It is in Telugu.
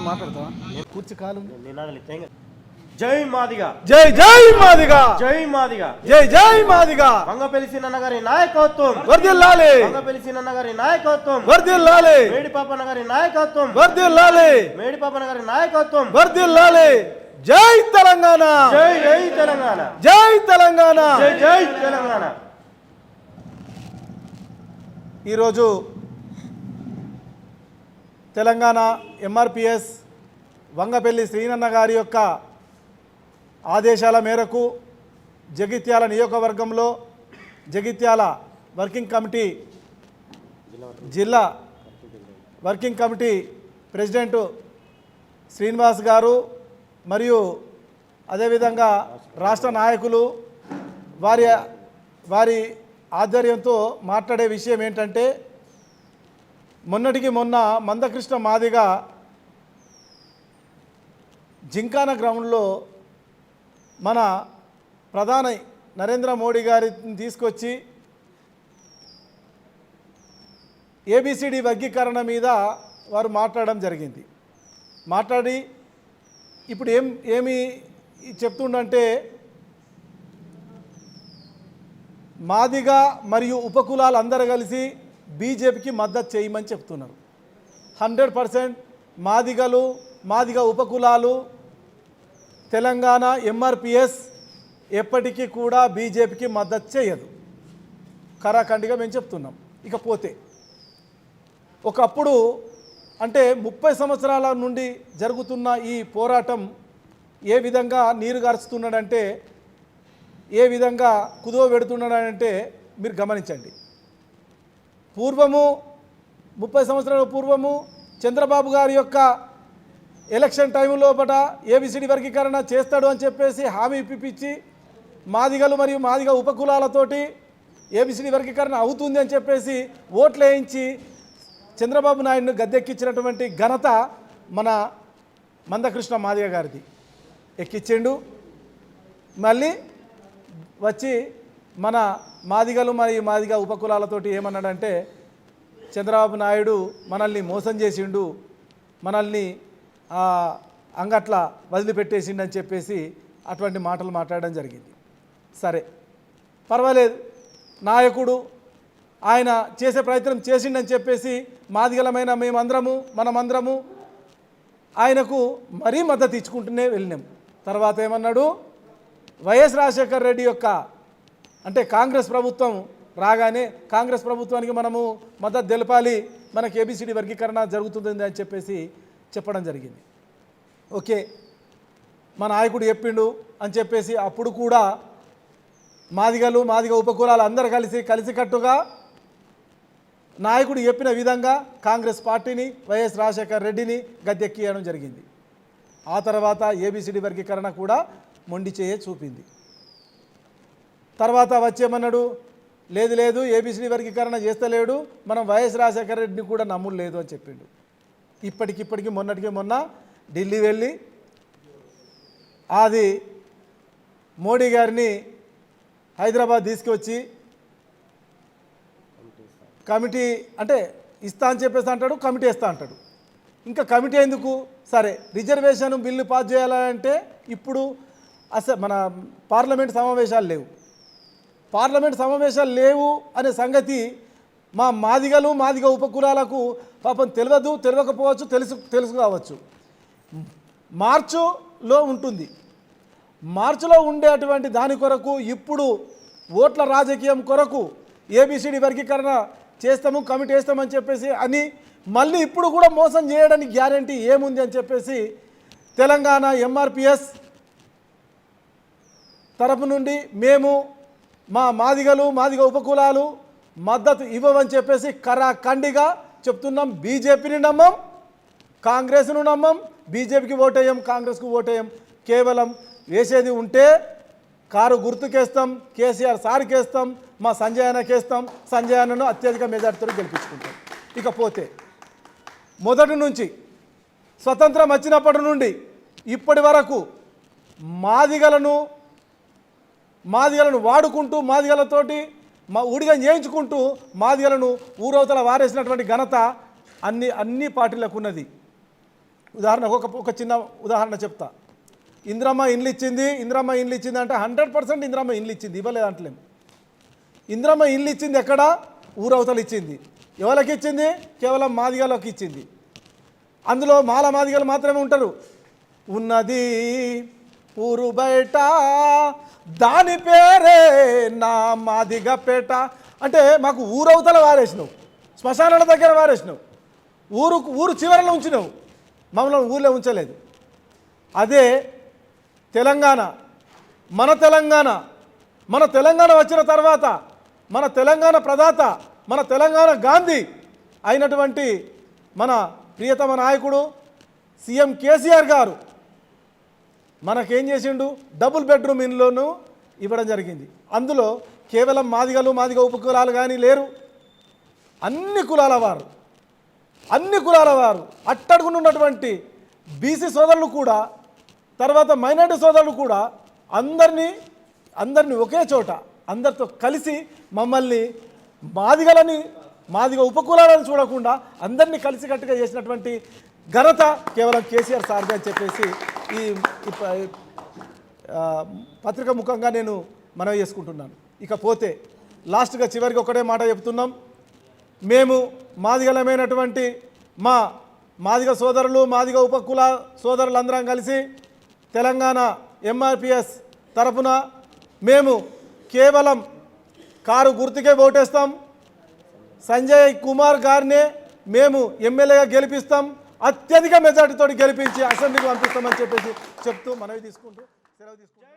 మాట్లాడతావా? కూర్చి కాలు. జై మాదిగా. జై జై మాదిగా. జై మాదిగా. జై జై మాదిగా. మంగ సిన్న గారి నాయకత్వం. వర్దిల్లాలి. మంగ సిన్న గారి నాయకత్వం. వర్దిల్లాలి. మేడిపాపన గారి నాయకత్వం. వర్దిల్లాలి. మేడిపాపన గారి నాయకత్వం. వర్దిల్లాలి. జై తెలంగాణ. జై జై తెలంగాణ. జై తెలంగాణ. జై జై తెలంగాణ. ఈరోజు తెలంగాణ ఎంఆర్పిఎస్ వంగపల్లి శ్రీనన్న గారి యొక్క ఆదేశాల మేరకు జగిత్యాల నియోజకవర్గంలో జగిత్యాల వర్కింగ్ కమిటీ జిల్లా వర్కింగ్ కమిటీ ప్రెసిడెంట్ శ్రీనివాస్ గారు మరియు అదేవిధంగా రాష్ట్ర నాయకులు వారి వారి ఆధ్వర్యంతో మాట్లాడే విషయం ఏంటంటే మొన్నటికి మొన్న మందకృష్ణ మాదిగా జింకాన గ్రౌండ్లో మన ప్రధాని నరేంద్ర మోడీ గారిని తీసుకొచ్చి ఏబిసిడి వర్గీకరణ మీద వారు మాట్లాడడం జరిగింది. మాట్లాడి ఇప్పుడు ఏం ఏమి చెప్తుండంటే మాదిగా మరియు ఉపకులాలు అందరూ కలిసి బీజేపీకి మద్దతు చేయమని చెప్తున్నారు. హండ్రెడ్ పర్సెంట్ మాదిగలు మాదిగ ఉపకులాలు తెలంగాణ ఎంఆర్పిఎస్ ఎప్పటికీ కూడా బీజేపీకి మద్దతు చేయదు. కరాఖండిగా మేము చెప్తున్నాం. ఇకపోతే ఒకప్పుడు అంటే ముప్పై సంవత్సరాల నుండి జరుగుతున్న ఈ పోరాటం ఏ విధంగా నీరు గారుస్తున్నాడంటే ఏ విధంగా కుదువ పెడుతున్నాడంటే మీరు గమనించండి. పూర్వము ముప్పై సంవత్సరాల పూర్వము చంద్రబాబు గారి యొక్క ఎలక్షన్ టైం లోపల ఏబిసిడి వర్గీకరణ చేస్తాడు అని చెప్పేసి హామీ ఇప్పించి మాదిగలు మరియు మాదిగ ఉపకులాలతోటి ఏబిసిడి వర్గీకరణ అవుతుంది అని చెప్పేసి ఓట్లు వేయించి చంద్రబాబు నాయుడును గద్దెక్కించినటువంటి ఘనత మన మందకృష్ణ మాదిగ గారిది. ఎక్కించిండు మళ్ళీ వచ్చి మన మాదిగలు మరియు మాదిగ ఉపకులాలతోటి ఏమన్నాడంటే చంద్రబాబు నాయుడు మనల్ని మోసం చేసిండు మనల్ని అంగట్ల వదిలిపెట్టేసిండని చెప్పేసి అటువంటి మాటలు మాట్లాడడం జరిగింది. సరే పర్వాలేదు. నాయకుడు ఆయన చేసే ప్రయత్నం చేసిండని చెప్పేసి మాదిగలమైన మేమందరము మనమందరము ఆయనకు మరీ మద్దతు ఇచ్చుకుంటూనే వెళ్ళినాం. తర్వాత ఏమన్నాడు? వైఎస్ రాజశేఖర్ రెడ్డి యొక్క అంటే కాంగ్రెస్ ప్రభుత్వం రాగానే కాంగ్రెస్ ప్రభుత్వానికి మనము మద్దతు తెలపాలి మనకి ఏబిసిడి వర్గీకరణ జరుగుతుంది అని చెప్పేసి చెప్పడం జరిగింది. ఓకే మా నాయకుడు చెప్పిండు అని చెప్పేసి అప్పుడు కూడా మాదిగలు మాదిగ ఉపకులాలు అందరు కలిసి కలిసికట్టుగా నాయకుడు చెప్పిన విధంగా కాంగ్రెస్ పార్టీని వైఎస్ రాజశేఖర్ రెడ్డిని గద్దెక్కియడం జరిగింది. ఆ తర్వాత ఏబిసిడి వర్గీకరణ కూడా మొండి చేయ చూపింది. తర్వాత వచ్చేమన్నాడు? లేదు లేదు ఏబిసిడి వర్గీకరణ చేస్తలేడు. మనం వైఎస్ రాజశేఖర రెడ్డిని కూడా నమ్ముడు లేదు అని చెప్పిండు. ఇప్పటికిప్పటికి మొన్నటికి మొన్న ఢిల్లీ వెళ్ళి అది మోడీ గారిని హైదరాబాద్ తీసుకొచ్చి కమిటీ అంటే ఇస్తా అని చెప్పేసి అంటాడు కమిటీ ఇస్తా అంటాడు. ఇంకా కమిటీ ఎందుకు? సరే రిజర్వేషన్ బిల్లు పాస్ చేయాలంటే ఇప్పుడు అస మన పార్లమెంట్ సమావేశాలు లేవు. పార్లమెంట్ సమావేశాలు లేవు అనే సంగతి మా మాదిగలు మాదిగ ఉపకులాలకు పాపం తెలియదు తెలియకపోవచ్చు తెలుసు తెలుసు కావచ్చు. మార్చులో ఉంటుంది. మార్చిలో ఉండేటువంటి దాని కొరకు ఇప్పుడు ఓట్ల రాజకీయం కొరకు ఏబిసిడి వర్గీకరణ చేస్తాము కమిటీ వేస్తామని చెప్పేసి అని మళ్ళీ ఇప్పుడు కూడా మోసం చేయడానికి గ్యారంటీ ఏముంది అని చెప్పేసి తెలంగాణ ఎంఆర్పిఎస్ తరపు నుండి మేము మా మాదిగలు మాదిగ ఉపకులాలు మద్దతు ఇవ్వమని చెప్పేసి కరాఖండిగా చెప్తున్నాం. బీజేపీని నమ్మం కాంగ్రెస్ను నమ్మం బీజేపీకి ఓటేయం కాంగ్రెస్కు ఓటేయం. కేవలం వేసేది ఉంటే కారు గుర్తుకేస్తాం కేసీఆర్ సార్కేస్తాం మా సంజయ్ అన్నకేస్తాం సంజయ్ అన్నను అత్యధిక మెజార్టీతో గెలిపించుకుంటాం. ఇకపోతే మొదటి నుంచి స్వతంత్రం వచ్చినప్పటి నుండి ఇప్పటి వరకు మాదిగలను మాదిగలను వాడుకుంటూ మాదిగలతోటి మా ఊడిగా చేయించుకుంటూ మాదిగలను ఊరవతల వారేసినటువంటి ఘనత అన్ని అన్ని పార్టీలకు ఉన్నది. ఉదాహరణకు ఒక ఒక చిన్న ఉదాహరణ చెప్తా. ఇందిరమ్మ ఇండ్లు ఇచ్చింది ఇందిరమ్మ ఇండ్లు ఇచ్చింది అంటే హండ్రెడ్ పర్సెంట్ ఇందిరమ్మ ఇండ్లు ఇచ్చింది ఇవ్వలేదు అంటలేము ఇందిరమ్మ ఇల్లు ఇచ్చింది ఎక్కడ? ఊరవతలు ఇచ్చింది. ఎవరికి ఇచ్చింది? కేవలం మాదిగలకు ఇచ్చింది. అందులో మాల మాదిగలు మాత్రమే ఉంటారు. ఉన్నది ఊరు బయట దాని పేరే నా మాదిగ పేట. అంటే మాకు ఊరవతల వారేసినావు శ్మశానాల దగ్గర వారేసినావు. ఊరు ఊరు చివరలో ఉంచినావు. మమ్మల్ని ఊర్లో ఉంచలేదు. అదే తెలంగాణ మన తెలంగాణ మన తెలంగాణ వచ్చిన తర్వాత మన తెలంగాణ ప్రదాత మన తెలంగాణ గాంధీ అయినటువంటి మన ప్రియతమ నాయకుడు సీఎం కేసీఆర్ గారు మనకేం చేసిండు? డబుల్ బెడ్రూమ్ ఇన్లోను ఇవ్వడం జరిగింది. అందులో కేవలం మాదిగలు మాదిగ ఉపకులాలు కానీ లేరు. అన్ని కులాల వారు అన్ని కులాల వారు అట్టడుగునున్నటువంటి బీసీ సోదరులు కూడా తర్వాత మైనార్టీ సోదరులు కూడా అందరినీ అందరినీ ఒకే చోట అందరితో కలిసి మమ్మల్ని మాదిగలని మాదిగ ఉపకులాలను చూడకుండా అందరినీ కలిసికట్టుగా చేసినటువంటి ఘనత కేవలం కేసీఆర్ సార్ది అని చెప్పేసి ఈ పత్రిక ముఖంగా నేను మనవి చేసుకుంటున్నాను. ఇకపోతే లాస్ట్గా చివరికి ఒకటే మాట చెప్తున్నాం. మేము మాదిగలమైనటువంటి మా మాదిగ సోదరులు మాదిగ ఉపకుల సోదరులందరం కలిసి తెలంగాణ ఎంఆర్పిఎస్ తరఫున మేము కేవలం కారు గుర్తుకే ఓటేస్తాం. సంజయ్ కుమార్ గారినే మేము ఎమ్మెల్యేగా గెలిపిస్తాం. అత్యధిక మెజార్టీతో గెలిపించి అసెంబ్లీకి పంపిస్తామని చెప్పేసి చెప్తూ మనవి తీసుకుంటూ సెలవు తీసుకుంటాం